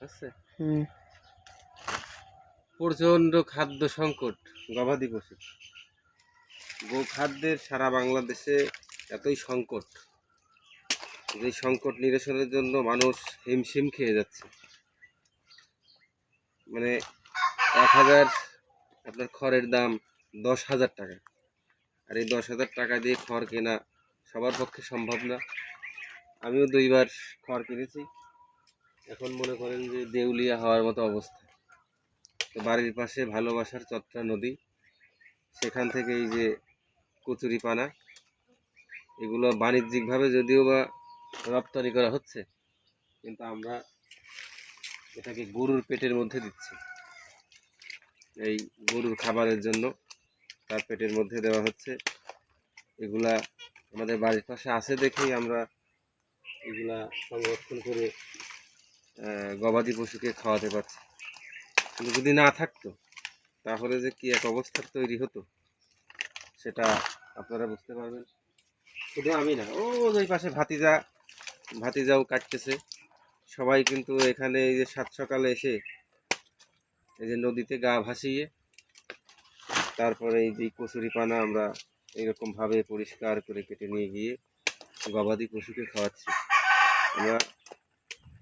আছে? হুম। প্রচণ্ড খাদ্য সংকট গবাদি পশু। গো খাদ্যের সারা বাংলাদেশে এতই সংকট যে সংকট নিরসনের জন্য মানুষ হিমশিম খেয়ে যাচ্ছে। মানে এক হাজার আপনার খড়ের দাম দশ হাজার টাকা। আর এই দশ হাজার টাকা দিয়ে খড় কেনা সবার পক্ষে সম্ভব না। আমিও দুইবার খড় কিনেছি। এখন মনে করেন যে দেউলিয়া হওয়ার মতো অবস্থা। তো বাড়ির পাশে ভালোবাসার চত্রা নদী, সেখান থেকে এই যে কচুরি পানা এগুলো বাণিজ্যিকভাবে যদিও বা রপ্তানি করা হচ্ছে, কিন্তু আমরা এটাকে গরুর পেটের মধ্যে দিচ্ছি। এই গরুর খাবারের জন্য তার পেটের মধ্যে দেওয়া হচ্ছে। এগুলা আমাদের বাড়ির পাশে আছে দেখেই আমরা এগুলা সংরক্ষণ করে গবাদি পশুকে খাওয়াতে পারছি কিন্তু যদি না থাকতো, তাহলে যে কি এক অবস্থার তৈরি হতো, সেটা আপনারা বুঝতে পারবেন। শুধু আমি না, ও ওই পাশে ভাতিজা, ভাতিজাও কাটতেছে। সবাই কিন্তু এখানে এই যে সাত সকালে এসে এই যে নদীতে গা ভাসিয়ে, তারপরে এই যে কচুরি পানা আমরা এইরকম ভাবে পরিষ্কার করে কেটে নিয়ে গিয়ে গবাদি পশুকে খাওয়াচ্ছি। আমরা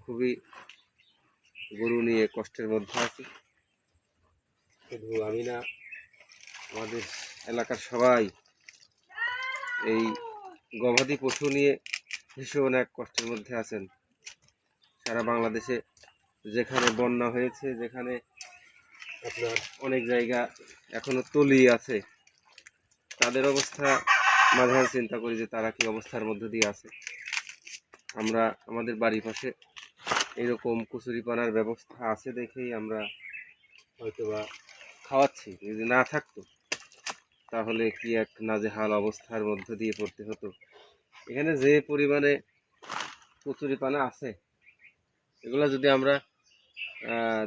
খুবই গরু নিয়ে কষ্টের মধ্যে আছি। শুধু আমি না, আমাদের এলাকার সবাই এই গবাদি পশু নিয়ে ভীষণ এক কষ্টের মধ্যে আছেন। সারা বাংলাদেশে যেখানে বন্যা হয়েছে, যেখানে আপনার অনেক জায়গা এখনও তলি আছে, তাদের অবস্থা মাঝে মাঝে চিন্তা করি যে তারা কি অবস্থার মধ্যে দিয়ে আছে। আমরা আমাদের বাড়ির পাশে এরকম কচুরিপানার ব্যবস্থা আছে দেখেই আমরা হয়তোবা খাওয়াচ্ছি। যদি না থাকতো, তাহলে কি এক নাজেহাল অবস্থার মধ্য দিয়ে পড়তে হতো? এখানে যে পরিমাণে কচুরিপানা আছে, এগুলো যদি আমরা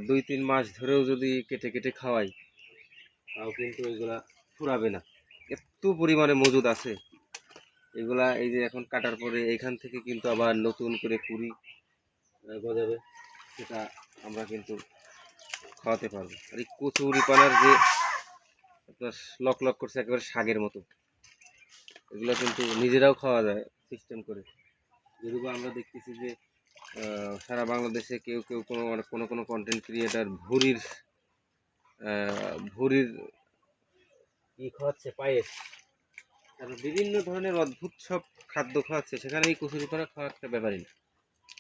দুই তিন মাস ধরেও যদি কেটে কেটে খাওয়াই, তাও কিন্তু এগুলা ফুরাবে না। এত পরিমাণে মজুদ আছে। এগুলা এই যে এখন কাটার পরে এখান থেকে কিন্তু আবার নতুন করে কুড়ি গজাবে সেটা আমরা কিন্তু খাওয়াতে পারব। আর এই কচুরি পানার যে আপনার লক লক করছে একেবারে শাকের মতো, এগুলো কিন্তু নিজেরাও খাওয়া যায় সিস্টেম করে। যদিও আমরা দেখতেছি যে সারা বাংলাদেশে কেউ কেউ কোনো মানে কোনো কোনো কন্টেন্ট ক্রিয়েটার ভুরির ভুরির ই খাওয়াচ্ছে পায়েস। তারপর বিভিন্ন ধরনের অদ্ভুত সব খাদ্য খাওয়াচ্ছে, সেখানে এই কচুরি পানা খাওয়া একটা ব্যাপারই না।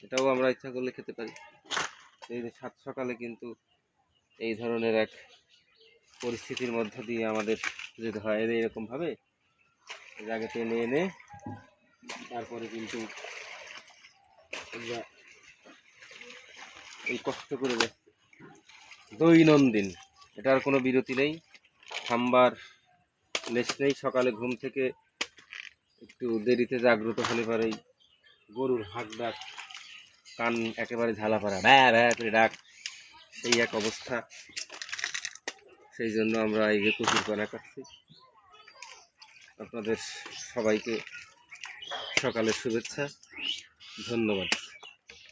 এটাও আমরা ইচ্ছা করলে খেতে পারি। এই সাত সকালে কিন্তু এই ধরনের এক পরিস্থিতির মধ্য দিয়ে আমাদের যেতে হয়। এরকমভাবে আগে টেনে এনে তারপরে কিন্তু আমরা এই কষ্ট করে দৈনন্দিন, এটার কোনো বিরতি নেই। থামবার লেশ নেই। সকালে ঘুম থেকে একটু দেরিতে জাগ্রত হলে পরেই গরুর হাঁক ডাক কান একেবারে ঝালা পাড়া ভ্যা ভ্যা করে ডাক। সেই এক অবস্থা। সেই জন্য আমরা এই যে কচুর পানা কাটছি। আপনাদের সবাইকে সকালের শুভেচ্ছা। ধন্যবাদ।